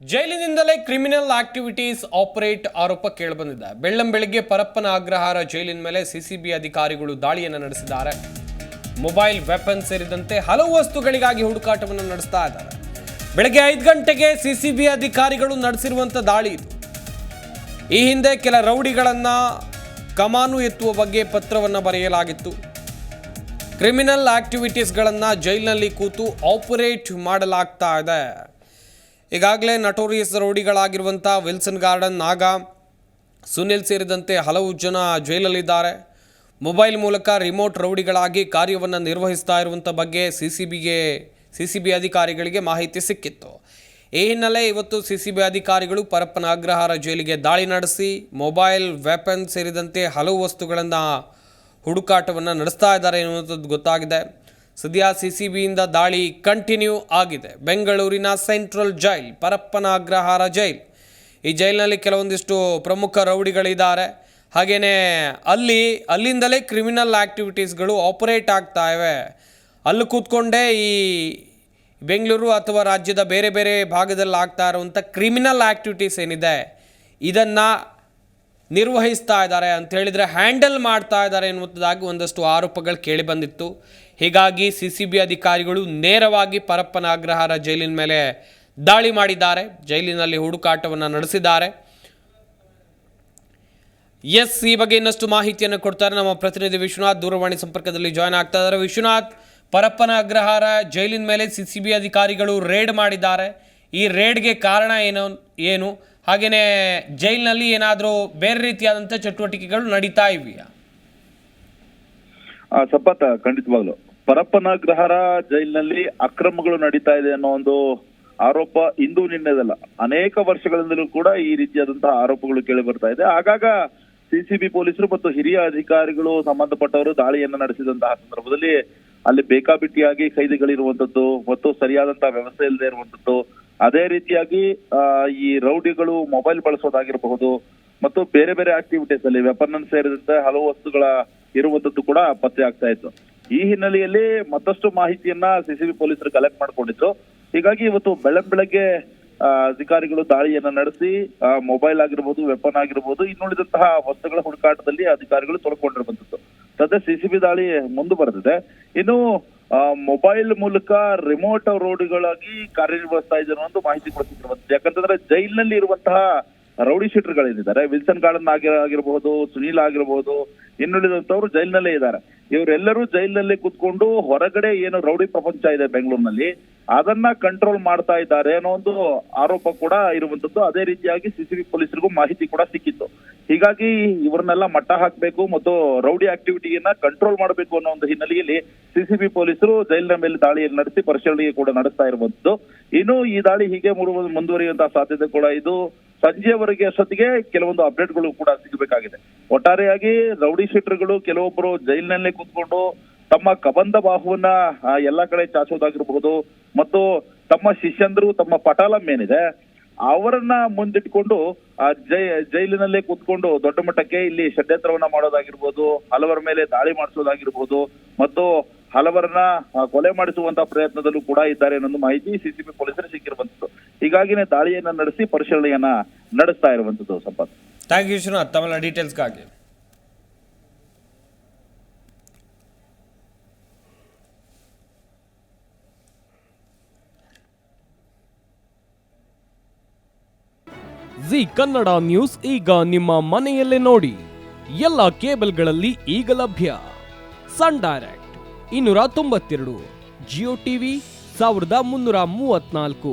ಜೈಲಿನಿಂದಲೇ criminal activities operate ಆರೋಪ ಕೇಳಿಬಂದಿದೆ. ಬೆಳ್ಳಂ ಬೆಳಗ್ಗೆ ಪರಪ್ಪನ ಅಗ್ರಹಾರ ಜೈಲಿನ ಮೇಲೆ ಸಿಸಿಬಿ ಅಧಿಕಾರಿಗಳು ದಾಳಿಯನ್ನು ನಡೆಸಿದ್ದಾರೆ. ಮೊಬೈಲ್ ವೆಪನ್ ಸೇರಿದಂತೆ ಹಲವು ವಸ್ತುಗಳಿಗಾಗಿ ಹುಡುಕಾಟವನ್ನು ನಡೆಸ್ತಾ ಇದ್ದಾರೆ. ಬೆಳಗ್ಗೆ ಐದು ಗಂಟೆಗೆ ಸಿಸಿಬಿ ಅಧಿಕಾರಿಗಳು ನಡೆಸಿರುವಂಥ ದಾಳಿ ಇದು. ಈ ಹಿಂದೆ ಕೆಲ ರೌಡಿಗಳನ್ನು ಕಮಾನು ಎತ್ತುವ ಬಗ್ಗೆ ಪತ್ರವನ್ನು ಬರೆಯಲಾಗಿತ್ತು. ಕ್ರಿಮಿನಲ್ ಆಕ್ಟಿವಿಟೀಸ್ಗಳನ್ನು ಜೈಲಿನಲ್ಲಿ ಕೂತು ಆಪರೇಟ್ ಮಾಡಲಾಗ್ತಾ ಇದೆ. ಈಗಾಗಲೇ ನಟೋರಿಯಸ್ ರೌಡಿಗಳಾಗಿರುವಂಥ ವಿಲ್ಸನ್ ಗಾರ್ಡನ್, ನಾಗ, ಸುನಿಲ್ ಸೇರಿದಂತೆ ಹಲವು ಜನ ಜೈಲಲ್ಲಿದ್ದಾರೆ. ಮೊಬೈಲ್ ಮೂಲಕ ರಿಮೋಟ್ ರೌಡಿಗಳಾಗಿ ಕಾರ್ಯವನ್ನು ನಿರ್ವಹಿಸ್ತಾ ಇರುವಂಥ ಬಗ್ಗೆ ಸಿ ಸಿ ಬಿಗೆ ಸಿ ಸಿ ಬಿ ಅಧಿಕಾರಿಗಳಿಗೆ ಮಾಹಿತಿ ಸಿಕ್ಕಿತ್ತು. ಈ ಹಿನ್ನೆಲೆ ಇವತ್ತು ಸಿ ಸಿ ಬಿ ಅಧಿಕಾರಿಗಳು ಪರಪ್ಪನ ಅಗ್ರಹಾರ ಜೈಲಿಗೆ ದಾಳಿ ನಡೆಸಿ, ಮೊಬೈಲ್, ವೆಪನ್ ಸೇರಿದಂತೆ ಹಲವು ವಸ್ತುಗಳನ್ನು ಹುಡುಕಾಟವನ್ನು ನಡೆಸ್ತಾ ಇದ್ದಾರೆ ಎನ್ನುವಂಥದ್ದು ಗೊತ್ತಾಗಿದೆ. ಸದ್ಯ ಸಿಸಿಬಿಯಿಂದ ದಾಳಿ ಕಂಟಿನ್ಯೂ ಆಗಿದೆ. ಬೆಂಗಳೂರಿನ central jail, Parappana Agrahara jail. ಈ ಜೈಲಿನಲ್ಲಿ ಕೆಲವೊಂದಿಷ್ಟು ಪ್ರಮುಖ ರೌಡಿಗಳಿದ್ದಾರೆ. ಹಾಗೆಯೇ ಅಲ್ಲಿ, ಅಲ್ಲಿಂದಲೇ ಕ್ರಿಮಿನಲ್ ಆ್ಯಕ್ಟಿವಿಟೀಸ್ಗಳು ಆಪರೇಟ್ ಆಗ್ತಾ ಇವೆ. ಅಲ್ಲಿ ಕೂತ್ಕೊಂಡೇ ಈ ಬೆಂಗಳೂರು ಅಥವಾ ರಾಜ್ಯದ ಬೇರೆ ಬೇರೆ ಭಾಗದಲ್ಲಿ ಆಗ್ತಾ ಇರುವಂಥ ಕ್ರಿಮಿನಲ್ ಆ್ಯಕ್ಟಿವಿಟೀಸ್ ಏನಿದೆ, ಇದನ್ನು ನಿರ್ವಹಿಸ್ತಾ ಇದ್ದಾರೆ ಅಂತ ಹೇಳಿದರೆ ಹ್ಯಾಂಡಲ್ ಮಾಡ್ತಾ ಇದ್ದಾರೆ ಎನ್ನುವಂಥದ್ದಾಗಿ ಒಂದಷ್ಟು ಆರೋಪಗಳು ಕೇಳಿಬಂದಿತ್ತು ಹೀಗಾಗಿ ಸಿ ಸಿ ಬಿ ಅಧಿಕಾರಿಗಳು ನೇರವಾಗಿ ಪರಪ್ಪನ ಅಗ್ರಹಾರ ಜೈಲಿನ ಮೇಲೆ ದಾಳಿ ಮಾಡಿದ್ದಾರೆ. ಜೈಲಿನಲ್ಲಿ ಹುಡುಕಾಟವನ್ನು ನಡೆಸಿದ್ದಾರೆ. ಎಸ್, ಈ ಬಗ್ಗೆ ಇನ್ನಷ್ಟು ಮಾಹಿತಿಯನ್ನು ಕೊಡ್ತಾರೆ ನಮ್ಮ ಪ್ರತಿನಿಧಿ ವಿಶ್ವನಾಥ್. ದೂರವಾಣಿ ಸಂಪರ್ಕದಲ್ಲಿ ಜಾಯ್ನ್ ಆಗ್ತಾ ಇದ್ದಾರೆ. ವಿಶ್ವನಾಥ್, ಪರಪ್ಪನ ಅಗ್ರಹಾರ ಜೈಲಿನ ಮೇಲೆ ಸಿ ಸಿ ಬಿ ಅಧಿಕಾರಿಗಳು ರೇಡ್ ಮಾಡಿದ್ದಾರೆ. ಈ ರೇಡ್ಗೆ ಕಾರಣ ಏನು ಏನು? ಹಾಗೆಯೇ ಜೈಲಿನಲ್ಲಿ ಏನಾದರೂ ಬೇರೆ ರೀತಿಯಾದಂಥ ಚಟುವಟಿಕೆಗಳು ನಡೀತಾ ಇವೆಯಾ? ಆ ಸಬ್ಬತ್ತ ಖಂಡಿತವಾಗ್ಲು. ಪರಪ್ಪನಗ್ರಹಾರ ಜೈಲಿನಲ್ಲಿ ಅಕ್ರಮಗಳು ನಡೀತಾ ಇದೆ ಅನ್ನೋ ಒಂದು ಆರೋಪ ಇಂದು ನಿನ್ನೆದಲ್ಲ. ಅನೇಕ ವರ್ಷಗಳಿಂದಲೂ ಕೂಡ ಈ ರೀತಿಯಾದಂತಹ ಆರೋಪಗಳು ಕೇಳಿ ಬರ್ತಾ ಇದೆ. ಆಗಾಗ ಸಿಸಿಬಿ ಪೊಲೀಸರು ಮತ್ತು ಹಿರಿಯ ಅಧಿಕಾರಿಗಳು ಸಂಬಂಧಪಟ್ಟವರು ದಾಳಿಯನ್ನು ನಡೆಸಿದಂತಹ ಸಂದರ್ಭದಲ್ಲಿ ಅಲ್ಲಿ ಬೇಕಾಬಿಟ್ಟಿಯಾಗಿ ಕೈದಿಗಳಿರುವಂತದ್ದು ಮತ್ತು ಸರಿಯಾದಂತಹ ವ್ಯವಸ್ಥೆ ಇಲ್ಲದೆ ಇರುವಂತದ್ದು ಅದೇ ರೀತಿಯಾಗಿ ಈ ರೌಡಿಗಳು ಮೊಬೈಲ್ ಬಳಸೋದಾಗಿರಬಹುದು ಮತ್ತು ಬೇರೆ ಬೇರೆ ಆಕ್ಟಿವಿಟೀಸ್ ಅಲ್ಲಿ ವೆಪನ್ ಸೇರಿದಂತೆ ಹಲವು ವಸ್ತುಗಳ ಇರುವಂತದ್ದು ಕೂಡ ಪತ್ತೆ ಆಗ್ತಾ ಇತ್ತು. ಈ ಹಿನ್ನೆಲೆಯಲ್ಲಿ ಮತ್ತಷ್ಟು ಮಾಹಿತಿಯನ್ನ ಸಿಸಿಬಿ ಪೊಲೀಸರು ಕಲೆಕ್ಟ್ ಮಾಡ್ಕೊಂಡಿದ್ರು. ಹೀಗಾಗಿ ಇವತ್ತು ಬೆಳಗ್ ಬೆಳಗ್ಗೆ ಅಧಿಕಾರಿಗಳು ದಾಳಿಯನ್ನ ನಡೆಸಿ ಮೊಬೈಲ್ ಆಗಿರ್ಬೋದು ವೆಪನ್ ಆಗಿರ್ಬೋದು, ಇನ್ನುಳಿದಂತಹ ವಸ್ತುಗಳ ಹುಡುಕಾಟದಲ್ಲಿ ಅಧಿಕಾರಿಗಳು ತೊಡ್ಕೊಂಡಿರುವಂತದ್ದು. ಸದ್ಯ ಸಿಸಿಬಿ ದಾಳಿ ಮುಂದುವರೆದಿದೆ ಇನ್ನು ಮೊಬೈಲ್ ಮೂಲಕ ರಿಮೋಟ್ ರೋಡ್ಗಳಾಗಿ ಕಾರ್ಯನಿರ್ವಹಿಸ್ತಾ ಇದ್ದಾರೆ ಅನ್ನೋದು ಮಾಹಿತಿ ಕೂಡ ಸಿಕ್ಕಿರುವಂತದ್ದು ಯಾಕಂತಂದ್ರೆ ಜೈಲಿನಲ್ಲಿ ಇರುವಂತಹ ರೌಡಿ ಶೀಟರ್ಗಳೇನಿದ್ದಾರೆ, ವಿಲ್ಸನ್ ಗಾರ್ಡನ್ ಆಗಿ ಆಗಿರಬಹುದು ಸುನೀಲ್ ಆಗಿರಬಹುದು ಇನ್ನುಳಿದಂತವ್ರು ಜೈಲಿನಲ್ಲೇ ಇದ್ದಾರೆ. ಇವರೆಲ್ಲರೂ ಜೈಲಿನಲ್ಲಿ ಕುತ್ಕೊಂಡು ಹೊರಗಡೆ ಏನು ರೌಡಿ ಪ್ರಪಂಚ ಇದೆ ಬೆಂಗಳೂರಿನಲ್ಲಿ, ಅದನ್ನ ಕಂಟ್ರೋಲ್ ಮಾಡ್ತಾ ಇದ್ದಾರೆ ಅನ್ನೋ ಒಂದು ಆರೋಪ ಕೂಡ ಇರುವಂತದ್ದು ಅದೇ ರೀತಿಯಾಗಿ ಸಿಸಿಬಿ ಪೊಲೀಸರಿಗೂ ಮಾಹಿತಿ ಕೂಡ ಸಿಕ್ಕಿತ್ತು. ಹೀಗಾಗಿ ಇವರನ್ನೆಲ್ಲ ಮಟ್ಟ ಹಾಕಬೇಕು ಮತ್ತು ರೌಡಿ ಆಕ್ಟಿವಿಟಿಯನ್ನ ಕಂಟ್ರೋಲ್ ಮಾಡಬೇಕು ಅನ್ನೋ ಒಂದು ಹಿನ್ನೆಲೆಯಲ್ಲಿ ಸಿಸಿಬಿ ಪೊಲೀಸರು ಜೈಲಿನ ಮೇಲೆ ದಾಳಿಯನ್ನು ನಡೆಸಿ ಪರಿಶೀಲನೆ ಕೂಡ ನಡೆಸ್ತಾ ಇರುವಂತದ್ದು ಇನ್ನು ಈ ದಾಳಿ ಹೀಗೆ ಮುಂದುವರಿಯುವಂತಹ ಸಾಧ್ಯತೆ ಕೂಡ ಇದು. ಸಂಜೆವರೆಗೆ ಅಷ್ಟೊತ್ತಿಗೆ ಕೆಲವೊಂದು ಅಪ್ಡೇಟ್ಗಳು ಕೂಡ ಸಿಗಬೇಕಾಗಿದೆ. ಒಟ್ಟಾರೆಯಾಗಿ ರೌಡಿ ಶೀಟರ್ಗಳು ಕೆಲವೊಬ್ಬರು ಜೈಲಿನಲ್ಲೇ ಕೂತ್ಕೊಂಡು ತಮ್ಮ ಕಬಂಧ ಬಾಹುವನ್ನ ಎಲ್ಲಾ ಕಡೆ ಚಾಚೋದಾಗಿರಬಹುದು ಮತ್ತು ತಮ್ಮ ಶಿಷ್ಯಂದ್ರು, ತಮ್ಮ ಪಟಾಲಂ ಏನಿದೆ, ಅವರನ್ನ ಮುಂದಿಟ್ಕೊಂಡು, ಆ, ಜೈ, ಜೈಲಿನಲ್ಲೇ ಕೂತ್ಕೊಂಡು ದೊಡ್ಡ ಮಟ್ಟಕ್ಕೆ ಇಲ್ಲಿ ಷಡ್ಯಂತ್ರವನ್ನ ಮಾಡೋದಾಗಿರ್ಬೋದು, ಹಲವರ ಮೇಲೆ ದಾಳಿ ಮಾಡಿಸೋದಾಗಿರ್ಬೋದು ಮತ್ತು ಹಲವರನ್ನ ಕೊಲೆ ಮಾಡಿಸುವಂತ ಪ್ರಯತ್ನದಲ್ಲೂ ಕೂಡ ಇದ್ದಾರೆ ಅನ್ನೋದು ಮಾಹಿತಿ ಸಿಸಿಬಿ ಪೊಲೀಸರು ಸಿಕ್ಕಿರುವಂತದ್ದು ಹೀಗಾಗಿನೇ ದಾಳಿಯನ್ನ ನಡೆಸಿ ಪರಿಶೀಲನೆಯನ್ನ ನಡೆಸ್ತಾ ಇರುವಂತದ್ದು ಸಂಪತ್. ಥ್ಯಾಂಕ್ ಯು ವಿಶ್ವನಾಥ್ ತಮ್ಮೆಲ್ಲ ಡೀಟೇಲ್ಸ್ಗಾಗಿ ಜಿ ಕನ್ನಡ ನ್ಯೂಸ್ ಈಗ ನಿಮ್ಮ ಮನೆಯಲ್ಲೇ ನೋಡಿ. ಎಲ್ಲ ಕೇಬಲ್ಗಳಲ್ಲಿ ಈಗ ಲಭ್ಯ. ಸನ್ ಡೈರೆಕ್ಟ್ ಇನ್ನೂರ ತೊಂಬತ್ತೆರಡು ಜಿಯೋ ಟಿವಿ ಸಾವಿರದ ಮುನ್ನೂರ ಮೂವತ್ನಾಲ್ಕು